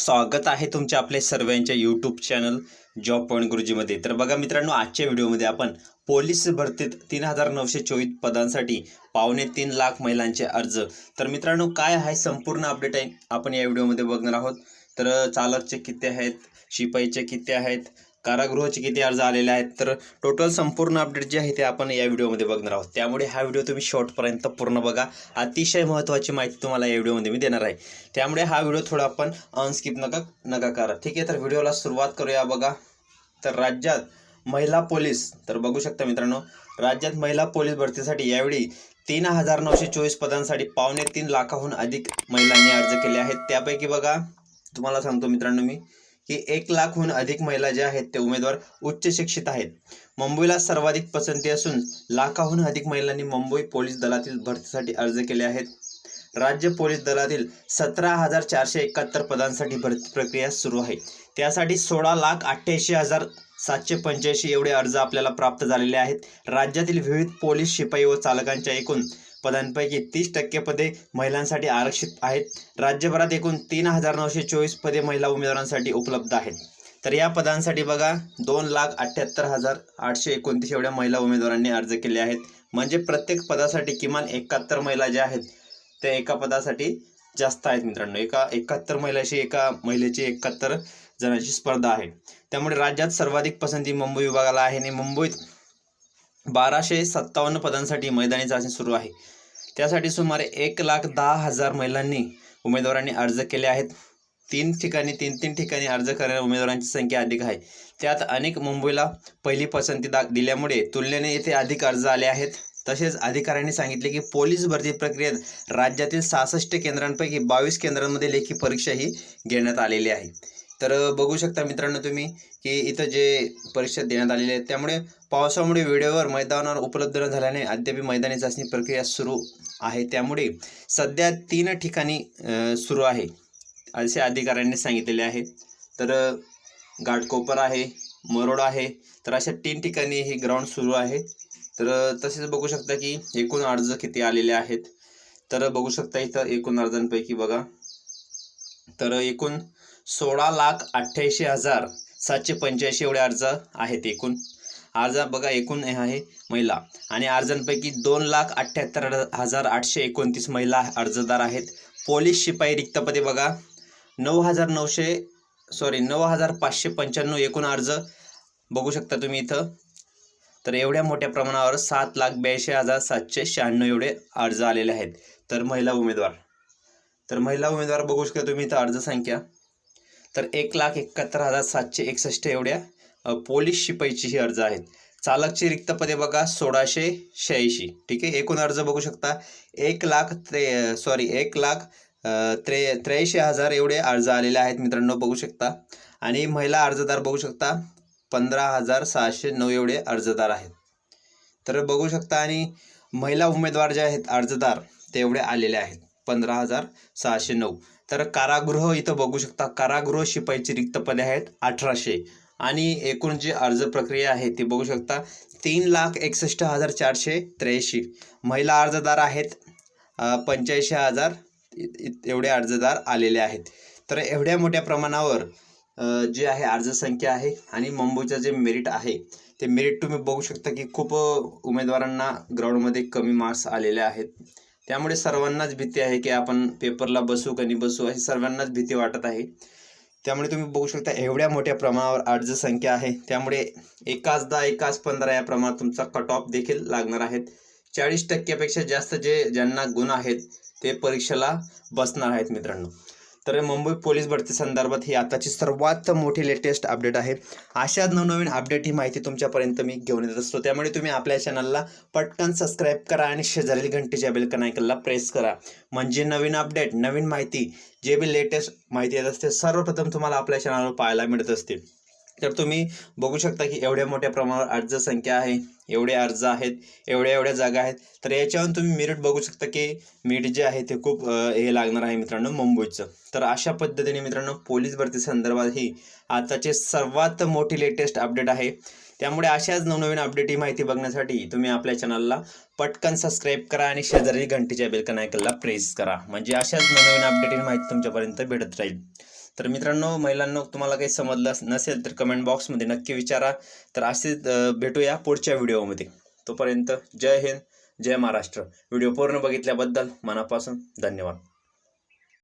स्वागत आहे तुमच्या आपल्या सर्वांच्या यूट्यूब चॅनल जॉब पॉईंट गुरुजीमध्ये तर बघा मित्रांनो आजच्या व्हिडिओमध्ये आपण पोलीस भरतीत तीन हजार नऊशे चोवीस पदांसाठी पावणे तीन लाख महिलांचे अर्ज. तर मित्रांनो काय आहे संपूर्ण अपडेट आहे? आपण या व्हिडिओमध्ये बघणार आहोत. तर चालकचे किती आहेत? शिपाईचे किती आहेत? कारागृहाचे किती अर्ज आलेले आहेत तर टोटल संपूर्ण अपडेट जे आहे ते आपण या व्हिडिओमध्ये बघणार आहोत. त्यामुळे हा व्हिडिओ तुम्ही शॉर्टपर्यंत पूर्ण बघा. अतिशय महत्त्वाची माहिती तुम्हाला या व्हिडिओमध्ये मी देणार आहे. त्यामुळे हा व्हिडिओ थोडा आपण अनस्किप नका नका करा. ठीक आहे तर व्हिडिओला सुरुवात करूया बघा. तर राज्यात महिला पोलीस तर बघू शकता मित्रांनो राज्यात महिला पोलीस भरतीसाठी यावेळी तीन हजार नऊशे चोवीस पदांसाठी पावणे तीन लाखाहून अधिक महिलांनी अर्ज केले आहेत. त्यापैकी बघा तुम्हाला सांगतो मित्रांनो मी की एक लाखहून अधिक महिला ज्या आहेत ते उमेदवार उच्च शिक्षित आहेत. मुंबईला सर्वाधिक पसंती असून लाखाहून अधिक महिलांनी मुंबई पोलीस दलातील भरतीसाठी अर्ज केले आहेत. राज्य पोलीस दलातील सतरा हजार चारशे एकाहत्तर पदांसाठी भरती प्रक्रिया सुरू आहे. त्यासाठी सोळा लाख अठ्ठ्याऐंशी हजार सातशे पंच्याऐंशी एवढे अर्ज आपल्याला प्राप्त झालेले आहेत. राज्यातील विविध पोलीस शिपाई व चालकांच्या एकूण पदांपैकी तीस टक्के पदे महिलांसाठी आरक्षित आहेत. राज्यभरात एकूण तीन हजार नऊशे चोवीस पदे महिला उमेदवारांसाठी उपलब्ध आहेत. तर या पदांसाठी बघा दोन लाख अठ्ठ्याहत्तर हजार आठशे एकोणतीस एवढ्या महिला उमेदवारांनी अर्ज केले आहेत. म्हणजे प्रत्येक पदासाठी किमान एकाहत्तर महिला ज्या आहेत त्या एका पदासाठी जास्त आहेत मित्रांनो. एका एकाहत्तर महिलाशी एका महिलेची एकाहत्तर जणांची स्पर्धा आहे. त्यामुळे राज्यात सर्वाधिक पसंती मुंबई विभागाला आहे आणि मुंबईत बाराशे सत्तावन्न पदांसाठी मैदानी चाचणी सुरू आहे. त्यासाठी सुमारे एक लाख दहा हजार महिलांनी उमेदवारांनी अर्ज केले आहेत. तीन ठिकाणी तीन तीन ठिकाणी अर्ज करणाऱ्या उमेदवारांची संख्या अधिक आहे. त्यात अनेक मुंबईला पहिली पसंती दा दिल्यामुळे तुलनेने येथे अधिक अर्ज आले आहेत. तसेच अधिकाऱ्यांनी सांगितले की पोलीस भरती प्रक्रियेत राज्यातील सहासष्ट केंद्रांपैकी बावीस केंद्रांमध्ये लेखी परीक्षा ही घेण्यात आलेली आहे. तर बघू शकता मित्रांनो तुम्ही की इथं जे परीक्षा देण्यात आलेली आहे त्यामुळे पावसामुळे वेळेवर मैदानावर उपलब्ध न झाल्याने अद्याप मैदानी चाचणी प्रक्रिया सुरू आहे. त्यामुळे सध्या तीन ठिकाणी सुरू आहे असे अधिकाऱ्यांनी सांगितलेले आहे. तर घाटकोपर आहे मरोड आहे तर अशा तीन ठिकाणी हे ग्राउंड सुरू आहे. तर तसेच बघू शकता की एकूण अर्ज किती आलेले आहेत. तर बघू शकता इथं एकूण अर्जांपैकी बघा. तर एकूण सोळा लाख अठ्ठ्याऐंशी हजार सातशे पंच्याऐंशी एवढे अर्ज आहेत एकूण. अर्ज बघा एकूण हे आहे महिला. आणि अर्जांपैकी दोन लाख अठ्ठ्याहत्तर हजार आठशे एकोणतीस महिला अर्जदार आहेत. पोलीस शिपाई रिक्तपदे बघा. नऊ हजार नऊशे सॉरी नऊ हजार पाचशे पंच्याण्णव एकूण अर्ज बघू शकता तुम्ही इथं. तर एवढ्या मोठ्या प्रमाणावर सात लाख ब्याऐंशी हजार सातशे शहाण्णव एवढे अर्ज आलेले आहेत. तर महिला उमेदवार. तर महिला उमेदवार बघू शकता तुम्ही इथं अर्ज संख्या. तर एक लाख एकाहत्तर हजार सातशे एकसष्ट एवढ्या पोलीस शिपाईची ही अर्ज आहेत. चालकची रिक्त पदे बघा सोळाशे शहाऐंशी. ठीक आहे? एकूण अर्ज बघू शकता. एक लाख त्रे सॉरी एक लाख त्रे त्र्याऐंशी हजार एवढे अर्ज आलेले आहेत मित्रांनो बघू शकता. आणि महिला अर्जदार बघू शकता. पंधरा हजार सहाशे नऊ एवढे अर्जदार आहेत. तर बघू शकता आणि महिला उमेदवार जे आहेत अर्जदार ते एवढे आलेले आहेत पंधरा हजार सहाशे नऊ. तर कारागृह इथं बघू शकता कारागृह शिपाईची रिक्त पदे आहेत अठराशे. आणि एकूण जी अर्ज प्रक्रिया आहे ती बघू शकता तीन लाख एकसष्ट हजार चारशे त्र्याऐंशी. महिला अर्जदार आहेत पंच्याऐंशी हजार इ- इ- एवढे अर्जदार आलेले आहेत. तर एवढ्या मोठ्या प्रमाणावर जे आहे अर्जसंख्या आहे आणि मुंबईचं जे मेरिट आहे ते मेरिट तुम्ही बघू शकता की खूप उमेदवारांना ग्राउंडमध्ये कमी मार्क्स आलेले आहेत. त्यामुळे सर्वांनाच भीती आहे की आपण पेपरला बसू का नाही बसू अशी सर्वांनाच भीती वाटत आहे. त्यामुळे तुम्ही बघू शकता एवढ्या मोठ्या प्रमाणावर अर्ज संख्या आहे. त्यामुळे एकाच दहा एकाच पंधरा या प्रमाणात तुमचा कट ऑफ देखील लागणार आहेत. चाळीस टक्क्यापेक्षा जास्त जे ज्यांना गुण आहेत ते परीक्षेला बसणार आहेत मित्रांनो. तर मुंबई पोलीस भरती संदर्भात ही आताची सर्वात मोठी लेटेस्ट अपडेट आहे. अशाच नवनवीन अपडेट ही माहिती तुमच्यापर्यंत मी घेऊन येत असतो. त्यामुळे तुम्ही आपल्या चॅनलला पटकन सबस्क्राईब करा आणि शेजारील घंटेच्या बेलकन आयकनला प्रेस करा. म्हणजे नवीन अपडेट नवीन माहिती जे बी लेटेस्ट माहिती येत असते सर्वप्रथम तुम्हाला आपल्या चॅनलवर पाहायला मिळत असते. तर तुम्ही बघू शकता की एवढ्या मोठ्या प्रमाणावर अर्ज संख्या आहे एवढे अर्ज आहेत एवढ्या एवढ्या जागा आहेत. तर याच्यावरून तुम्ही मेरिट बघू शकता की मेरिट जे आहे ते खूप हे लागणार आहे मित्रांनो मुंबईचं. तर अशा पद्धतीने मित्रांनो पोलीस भरती संदर्भात ही आताचे सर्वात मोठी लेटेस्ट अपडेट आहे. त्यामुळे अशाच नवनवीन अपडेट ही माहिती बघण्यासाठी तुम्ही आपल्या चॅनलला पटकन सबस्क्राईब करा आणि शेजारी घंटीच्या बेलकन आयकनला प्रेस करा. म्हणजे अशाच नवनवीन अपडेट ही माहिती तुमच्यापर्यंत भेटत राहील. तर मित्रांनो महिलांनो तुम्हाला काही समजलं नसेल तर कमेंट बॉक्समध्ये नक्की विचारा. तर असेच भेटूया पुढच्या व्हिडिओमध्ये तोपर्यंत जय हिंद जय महाराष्ट्र. व्हिडिओ पूर्ण बघितल्याबद्दल मनापासून धन्यवाद.